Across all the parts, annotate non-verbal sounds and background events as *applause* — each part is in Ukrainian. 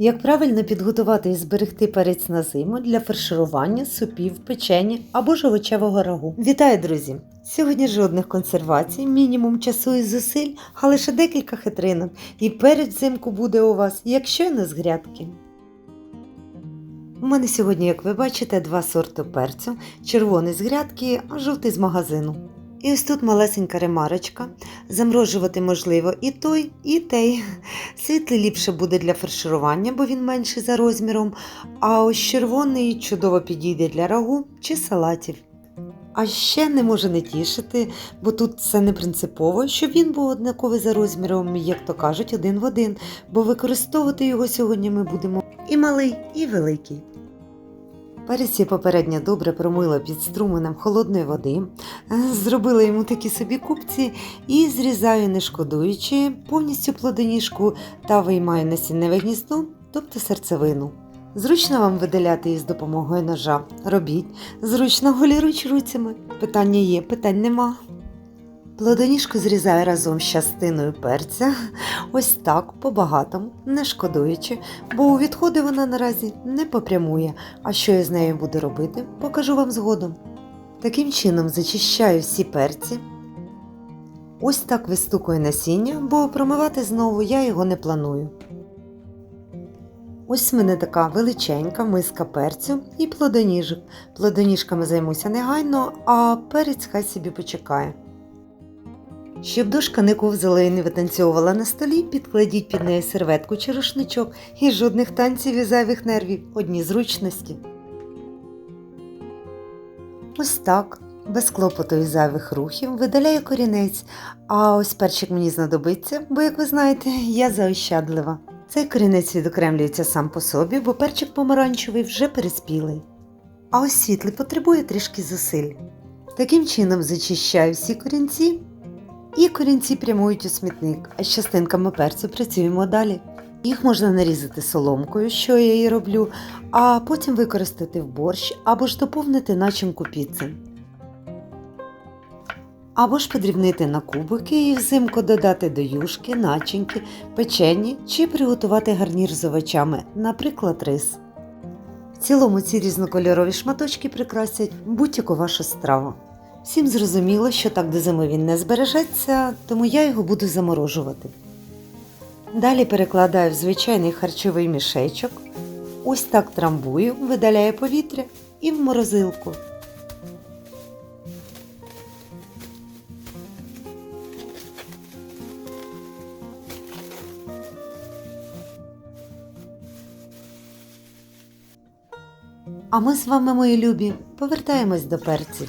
Як правильно підготувати і зберегти перець на зиму для фарширування, супів, печені або ж овочевого рагу. Вітаю, друзі! Сьогодні жодних консервацій, мінімум часу і зусиль, а лише декілька хитринок. І перець взимку буде у вас, якщо не з грядки. У мене сьогодні, як ви бачите, два сорти перцю: червоний з грядки, а жовтий з магазину. І ось тут малесенька ремарочка. Замрожувати можливо і той, і той. Світлий ліпше буде для фарширування, бо він менший за розміром, а ось червоний чудово підійде для рагу чи салатів. А ще не може не тішити, бо тут це не принципово, щоб він був однаковий за розміром, як то кажуть, один в один, бо використовувати його сьогодні ми будемо і малий, і великий. Перець попередньо добре промила під струменем холодної води, зробила йому такі собі купці і зрізаю, не шкодуючи, повністю плодоніжку та виймаю насінневе гніздо, тобто серцевину. Зручно вам видаляти її з допомогою ножа. Робіть, зручно голіруч руцями. Питання є, питань нема. Плодоніжку зрізаю разом з частиною перця, ось так, по-багатому, не шкодуючи, бо у відходи вона наразі не попрямує, а що я з нею буду робити, покажу вам згодом. Таким чином зачищаю всі перці. Ось так вистукую насіння, бо промивати знову я його не планую. Ось в мене така величенька миска перцю і плодоніжок. Плодоніжками займуся негайно, а перець хай собі почекає. Щоб дошка не ковзала і не витанцьовувала на столі, підкладіть під неї серветку чи рушничок і жодних танців і зайвих нервів, одні зручності. Ось так, без клопоту і зайвих рухів, видаляю корінець, а ось перчик мені знадобиться, бо, як ви знаєте, я заощадлива. Цей корінець відокремлюється сам по собі, бо перчик помаранчевий вже переспілий. А ось світлий потребує трішки зусиль. Таким чином зачищаю всі корінці і корінці прямують у смітник, а з частинками перцю працюємо далі. Їх можна нарізати соломкою, що я і роблю, а потім використати в борщ або ж доповнити начинку піци. Або ж подрібнити на кубики і взимку додати до юшки, начинки, печені чи приготувати гарнір з овочами, наприклад, рис. В цілому ці різнокольорові шматочки прикрасять будь-яку вашу страву. Всім зрозуміло, що так до зими він не збережеться, тому я його буду заморожувати. Далі перекладаю в звичайний харчовий мішечок, ось так трамбую, видаляю повітря і в морозилку. А ми з вами, мої любі, повертаємось до перців.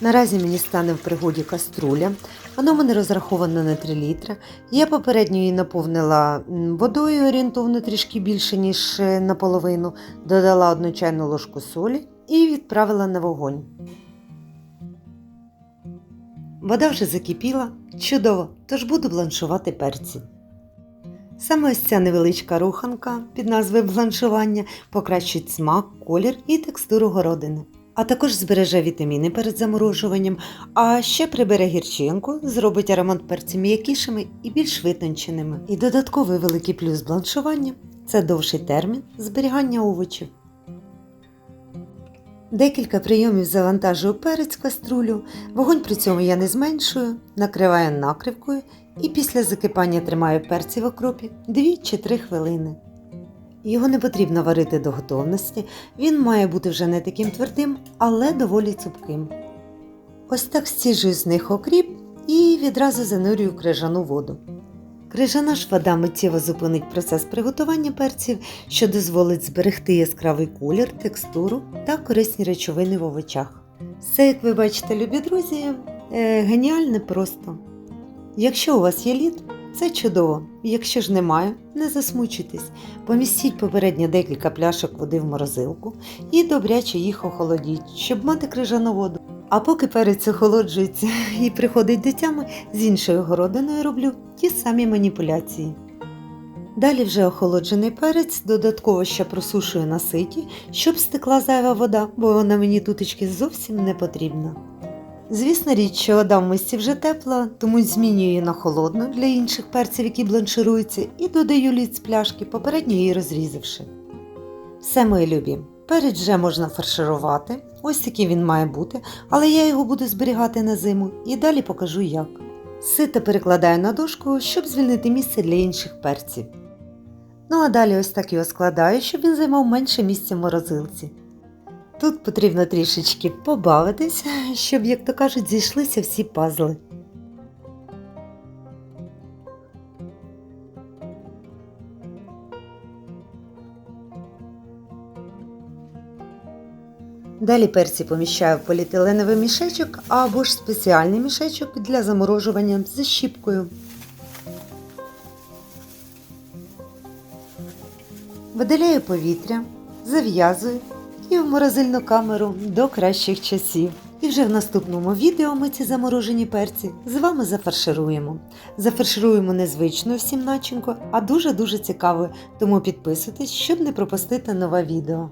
Наразі мені стане в пригоді каструля. Воно в мене розраховано на 3 літри. Я попередньо її наповнила водою орієнтовно трішки більше, ніж е, наполовину, додала одну чайну ложку солі і відправила на вогонь. Вода вже закипіла, чудово, тож буду бланшувати перці. Саме ось ця невеличка руханка під назвою бланшування покращить смак, колір і текстуру городини а також збереже вітаміни перед заморожуванням, а ще прибере гірчинку, зробить аромат перців м'якішими і більш витонченими. І додатковий великий плюс бланшування це довший термін зберігання овочів. Декілька прийомів завантажую перець в каструлю, вогонь при цьому я не зменшую, накриваю накривкою і після закипання тримаю перці в окропі 2 чи 3 хвилини. Його не потрібно варити до готовності, він має бути вже не таким твердим, але доволі цупким. Ось так стіжую з них окріп і відразу занурюю крижану воду. Крижана ж вода миттєво зупинить процес приготування перців, що дозволить зберегти яскравий колір, текстуру та корисні речовини в овочах. Все, як ви бачите, любі друзі, е, геніальне просто. Якщо у вас є лід, це чудово. Якщо ж немає, не засмучуйтесь. Помістіть попередньо декілька пляшок води в морозилку і добряче їх охолодіть, щоб мати крижану воду. А поки перець охолоджується *laughs* і приходить до тями, з іншою городиною роблю ті самі маніпуляції. Далі вже охолоджений перець додатково ще просушую на ситі, щоб стекла зайва вода, бо вона мені тутечки зовсім не потрібна. Звісно річ, що вода в мисці вже тепла, тому змінюю її на холодну для інших перців, які бланшируються, і додаю лід з пляшки, попередньо її розрізавши. Все, мої любі, перець вже можна фарширувати, ось такий він має бути, але я його буду зберігати на зиму і далі покажу як. Сито перекладаю на дошку, щоб звільнити місце для інших перців. Ну а далі ось так його складаю, щоб він займав менше місця в морозилці. Тут потрібно трішечки побавитись, щоб, як то кажуть, зійшлися всі пазли. Далі перці поміщаю в поліетиленовий мішечок або ж спеціальний мішечок для заморожування з щіпкою. Видаляю повітря, зав'язую і в морозильну камеру до кращих часів. І вже в наступному відео ми ці заморожені перці з вами зафаршируємо. Зафаршируємо незвично всім начинку, а дуже-дуже цікаво, тому підписуйтесь, щоб не пропустити нове відео.